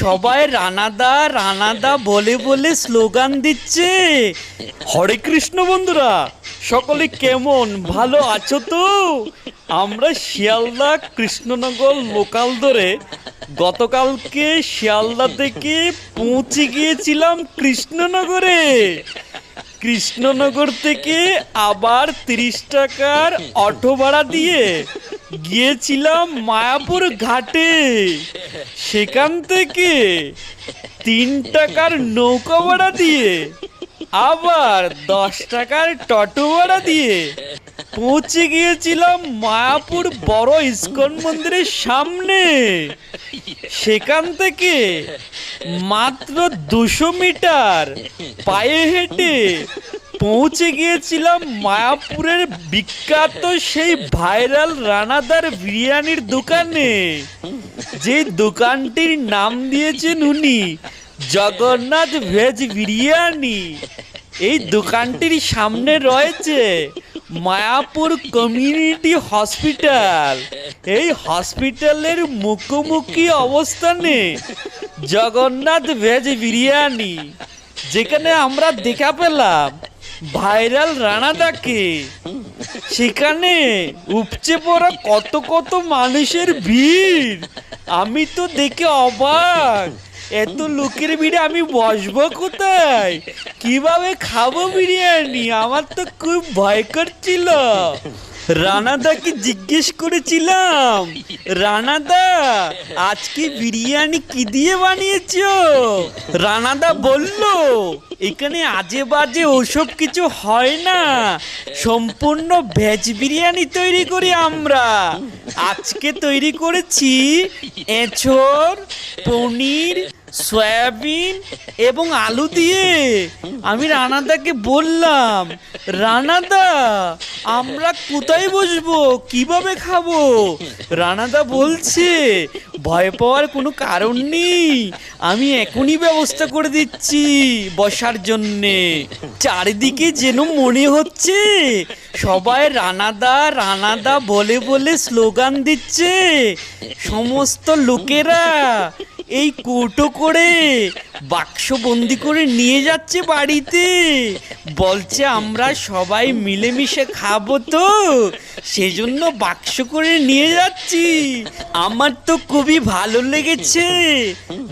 সবাই রানাদা রানাদা বলে বলে স্লোগান দিচ্ছে। হরে কৃষ্ণ বন্ধুরা, সকলে কেমন? ভালো আছো তো? আমরা শিয়ালদা কৃষ্ণনগর লোকাল ধরে গতকালকে শিয়ালদা থেকে পৌঁছে গিয়েছিলাম কৃষ্ণনগরে। কৃষ্ণনগর থেকে আবার তিরিশ টাকার অটো ভাড়া দিয়ে গিয়েছিলাম মায়াপুর ঘাটে। সেখান থেকে তিন টাকার নৌকা ভাড়া দিয়ে, আবার দশ টাকার টোটো ভাড়া দিয়ে পৌঁছে গিয়েছিলাম মায়াপুর বড় ইস্কন মন্দিরের সামনে। সেখান থেকে মাত্র দুশো মিটার পায়ে হেঁটে পৌঁছে গিয়েছিলাম মায়াপুরের বিখ্যাত সেই ভাইরাল রানাদার বিরিয়ানির দোকানে। যে দোকানটির নাম দিয়েছেন উনি, জগন্নাথ ভেজ বিরিয়ানি। এই দোকানটির সামনে রয়েছে মায়াপুর কমিউনিটি হসপিটাল। এই হসপিটালের মুখোমুখি অবস্থানে জগন্নাথ ভেজ বিরিয়ানি, যেখানে আমরা দেখা পেলাম। ভাইরাল রানা দাকে সেখানে উপচে পড়া কত কত মানুষের ভিড়। আমি তো দেখে অবাক। এত লোকের ভিড়ে আমি বসবো কোথায়? কীভাবে খাব বিরিয়ানি? আমার তো খুব ভয় করছিল। রানাদাকে জিজ্ঞেস করেছিলাম? রানাদা, আজকে বিরিয়ানি কি দিয়ে বানিয়েছো? রানাদা বলল, এখানে আজে বাজে ওসব কিছু হয় না। সম্পূর্ণ ভেজ বিরিয়ানি তৈরি করি আমরা। আজকে তৈরি করেছি এঁচড়, পনির সয়াবিন এবং আলু দিয়ে। আমি রানাদাকে বললাম, রানাদা, আমরা কোথায় বসবো? কীভাবে খাব? রানাদা বলছে, ভয় পাওয়ার কোনো কারণ নেই। আমি এখনই ব্যবস্থা করে দিচ্ছি বসার জন্যে। চারিদিকে যেন মনে হচ্ছে সবাই রানাদা রানাদা বলে বলে স্লোগান দিচ্ছে। সমস্ত লোকেরা এই কৌটো করে বাক্স বন্দি করে নিয়ে যাচ্ছে বাড়িতে। বলছে, আমরা সবাই মিলেমিশে খাব তো, সেজন্য বাক্স করে নিয়ে যাচ্ছি। আমার তো খুবই ভালো লেগেছে।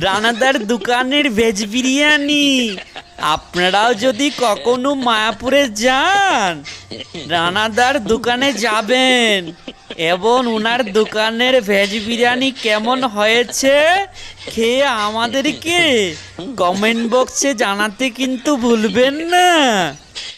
রানাদার দোকানের ভেজ বিরিয়ানি আপনারাও যদি কখনো মায়াপুরে যান, রানাদার দোকানে যাবেন এবং ওনার দোকানের ভেজ বিরিয়ানি কেমন হয়েছে খেয়ে আমাদেরকে কমেন্ট বক্সে জানাতে কিন্তু ভুলবেন না।